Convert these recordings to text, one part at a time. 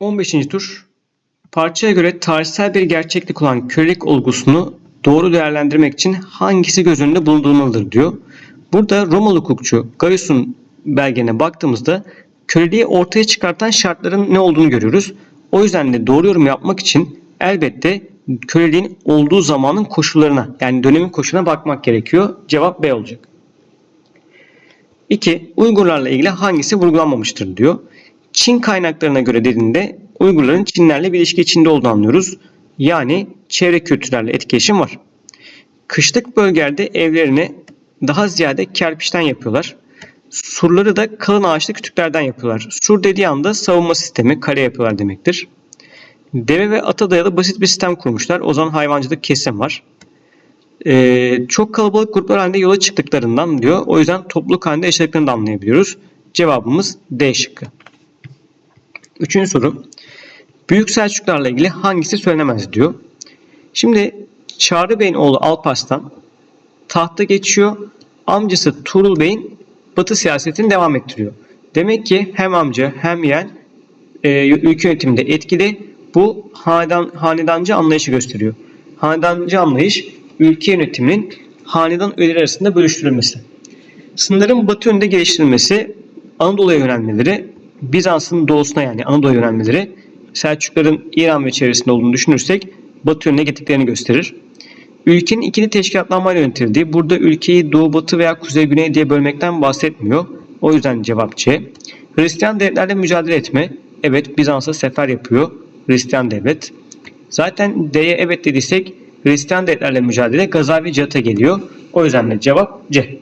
15. tur. Parçaya göre tarihsel bir gerçeklik olan kölelik olgusunu doğru değerlendirmek için hangisi göz önünde bulundurulmalıdır diyor. Burada Romalı hukukçu Gaius'un belgeine baktığımızda köleliği ortaya çıkartan şartların ne olduğunu görüyoruz. O yüzden de doğru yorum yapmak için elbette köleliğin olduğu zamanın koşullarına yani dönemin koşuluna bakmak gerekiyor. Cevap B olacak. 2. Uygurlarla ilgili hangisi vurgulanmamıştır diyor. Çin kaynaklarına göre dediğinde Uygurların Çinlerle bir ilişki içinde olduğunu anlıyoruz. Yani çevre kültürlerle etkileşim var. Kışlık bölgelerde evlerini daha ziyade kerpiçten yapıyorlar. Surları da kalın ağaçlı kütüklerden yapıyorlar. Sur dediği anda savunma sistemi, kale yapıyorlar demektir. Deve ve ata dayalı basit bir sistem kurmuşlar. O zaman hayvancılık kesim var. Ee, çok kalabalık gruplar halinde yola çıktıklarından diyor. O yüzden topluluk halinde yaşadıklarını da anlayabiliyoruz. Cevabımız D şıkkı. Üçüncü soru. Büyük Selçuklarla ilgili hangisi söylenemez diyor. Şimdi Çağrı Bey'in oğlu Alparslan tahta geçiyor. Amcası Tuğrul Bey'in Batı siyasetini devam ettiriyor. Demek ki hem amca hem yeğen e, ülke yönetiminde etkili. Bu hanedan, hanedancı anlayışı gösteriyor. Hanedancı anlayış ülke yönetiminin hanedan üyeleri arasında bölüştürülmesi. Sınırların batı yönünde geliştirilmesi, Anadolu'ya yönelmeleri, Bizans'ın doğusuna yani Anadolu'ya yönelmeleri, Selçukların İran ve çevresinde olduğunu düşünürsek batı yönüne gittiklerini gösterir. Ülkenin ikili teşkilatlanmayla yönetildiği, burada ülkeyi doğu batı veya kuzey güney diye bölmekten bahsetmiyor. O yüzden cevap C. Hristiyan devletlerle mücadele etme. Evet Bizans'a sefer yapıyor Hristiyan devlet. Zaten D'ye evet dediysek Hristiyan devletlerle mücadele Gazavi Cihat'a geliyor. O yüzden de cevap C.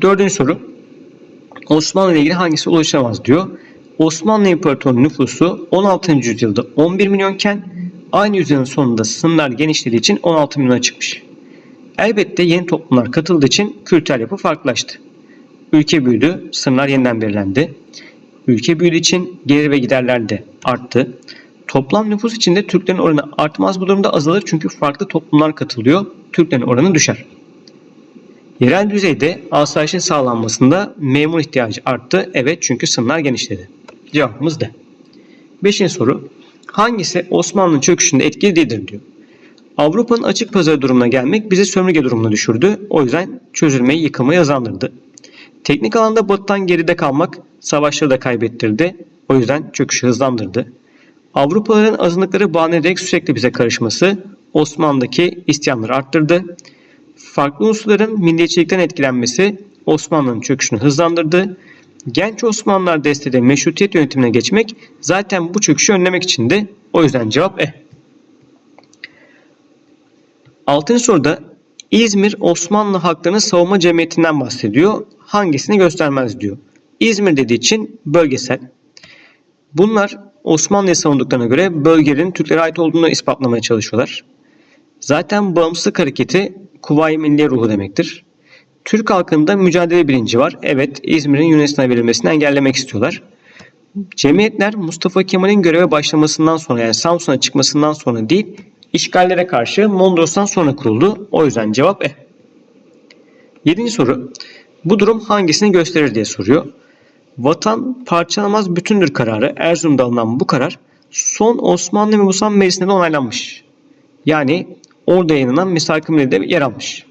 Dördüncü soru. Osmanlı ile ilgili hangisi ulaşamaz diyor. Osmanlı İmparatorluğu nüfusu 16. yüzyılda 11 milyonken aynı yüzyılın sonunda sınırlar genişlediği için 16 milyona çıkmış. Elbette yeni toplumlar katıldığı için kültürel yapı farklılaştı. Ülke büyüdü, sınırlar yeniden belirlendi. Ülke büyüdüğü için gelir ve giderler de arttı. Toplam nüfus içinde Türklerin oranı artmaz bu durumda azalır çünkü farklı toplumlar katılıyor. Türklerin oranı düşer. Yerel düzeyde asayişin sağlanmasında memur ihtiyacı arttı. Evet çünkü sınırlar genişledi. Cevabımız D. Beşinci soru. Hangisi Osmanlı'nın çöküşünde etkili değildir diyor. Avrupa'nın açık pazarı durumuna gelmek bizi sömürge durumuna düşürdü. O yüzden çözülmeyi yıkılmayı hızlandırdı. Teknik alanda batıdan geride kalmak savaşları da kaybettirdi. O yüzden çöküşü hızlandırdı. Avrupalıların azınlıkları bahane sürekli bize karışması Osmanlı'daki isyanları arttırdı. Farklı unsurların milliyetçilikten etkilenmesi Osmanlı'nın çöküşünü hızlandırdı. Genç Osmanlılar desteğiyle meşrutiyet yönetimine geçmek zaten bu çöküşü önlemek içindi. O yüzden cevap E. Altıncı soruda İzmir Osmanlı Haklarını Savunma Cemiyeti'nden bahsediyor. Hangisini göstermez diyor. İzmir dediği için bölgesel. Bunlar Osmanlı'yı savunduklarına göre bölgenin Türklere ait olduğunu ispatlamaya çalışıyorlar. Zaten bağımsızlık hareketi Kuvayi Milliye ruhu demektir. Türk halkında mücadele bilinci var. Evet İzmir'in Yunanistan'a verilmesini engellemek istiyorlar. Cemiyetler Mustafa Kemal'in göreve başlamasından sonra yani Samsun'a çıkmasından sonra değil işgallere karşı Mondros'tan sonra kuruldu. O yüzden cevap E. Yedinci soru. Bu durum hangisini gösterir diye soruyor. Vatan parçalanmaz bütündür kararı Erzurum'da alınan bu karar son Osmanlı ve Musan Meclisi'nde de onaylanmış. Yani orada yayınlanan misak de yer almış.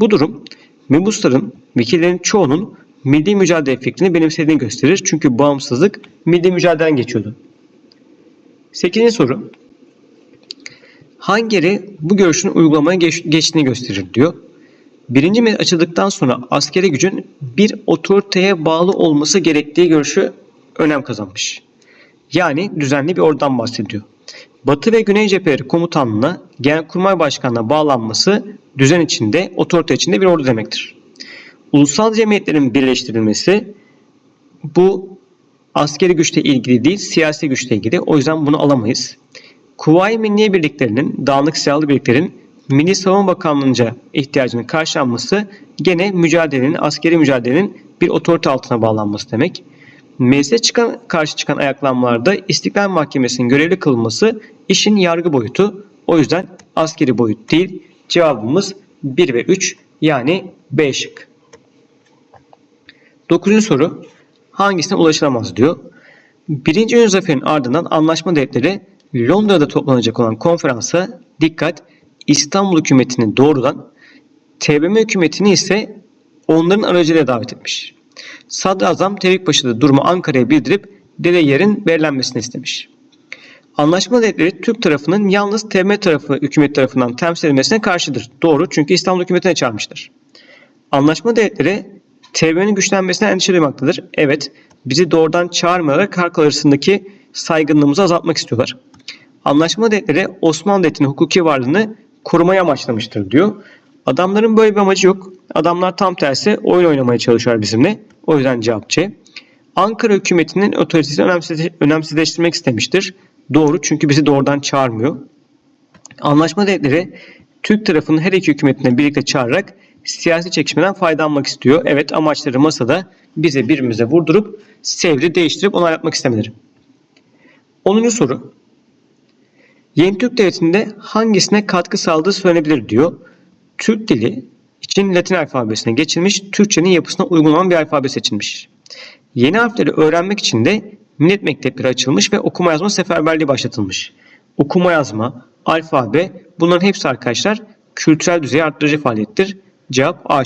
Bu durum mebusların vekillerin çoğunun milli mücadele fikrini benimsediğini gösterir. Çünkü bağımsızlık milli mücadeleden geçiyordu. 8. soru. Hangileri bu görüşün uygulamaya geç, geçtiğini gösterir diyor. Birinci met açıldıktan sonra askeri gücün bir otoriteye bağlı olması gerektiği görüşü önem kazanmış. Yani düzenli bir ordudan bahsediyor. Batı ve Güney cepheleri komutanlığına Genelkurmay Başkanı'na bağlanması düzen içinde, otorite içinde bir ordu demektir. Ulusal cemiyetlerin birleştirilmesi bu askeri güçle ilgili değil, siyasi güçle ilgili. O yüzden bunu alamayız. Kuvayi Milliye Birliklerinin, dağınık silahlı birliklerin Milli Savunma Bakanlığı'nca ihtiyacının karşılanması gene mücadelenin, askeri mücadelenin bir otorite altına bağlanması demek. Meclise çıkan, karşı çıkan ayaklanmalarda İstiklal Mahkemesi'nin görevli kılınması işin yargı boyutu. O yüzden askeri boyut değil. Cevabımız 1 ve 3 yani B şık. Dokuzuncu soru hangisine ulaşılamaz diyor. Birinci Ön Zafer'in ardından anlaşma devletleri Londra'da toplanacak olan konferansa dikkat İstanbul hükümetini doğrudan TBMM hükümetini ise onların aracılığıyla davet etmiş. Sadrazam Tevfikpaşa da durumu Ankara'ya bildirip dede yerin belirlenmesini istemiş. Anlaşma devletleri Türk tarafının yalnız TBMM tarafı hükümet tarafından temsil edilmesine karşıdır. Doğru çünkü İstanbul hükümetine çağırmışlar. Anlaşma devletleri TBMM'nin güçlenmesine endişe duymaktadır. Evet, bizi doğrudan çağırmayarak halk arasındaki saygınlığımızı azaltmak istiyorlar. Anlaşma devletleri Osmanlı Devleti'nin hukuki varlığını korumayı amaçlamıştır diyor. Adamların böyle bir amacı yok. Adamlar tam tersi oyun oynamaya çalışıyor bizimle. O yüzden cevap C. Ankara hükümetinin otoritesini önemsiz- önemsizleştirmek istemiştir. Doğru çünkü bizi doğrudan çağırmıyor. Anlaşma devletleri Türk tarafının her iki hükümetine birlikte çağırarak siyasi çekişmeden faydalanmak istiyor. Evet amaçları masada bize birbirimize vurdurup sevri değiştirip onaylatmak istemeleri. 10. soru. Yeni Türk Devleti'nde hangisine katkı sağladığı söylenebilir diyor. Türk dili için Latin alfabesine geçilmiş, Türkçenin yapısına uygun olan bir alfabe seçilmiş. Yeni harfleri öğrenmek için de millet mektepleri açılmış ve okuma yazma seferberliği başlatılmış. Okuma yazma, alfabe bunların hepsi arkadaşlar kültürel düzeyi arttırıcı faaliyettir. Cevap A.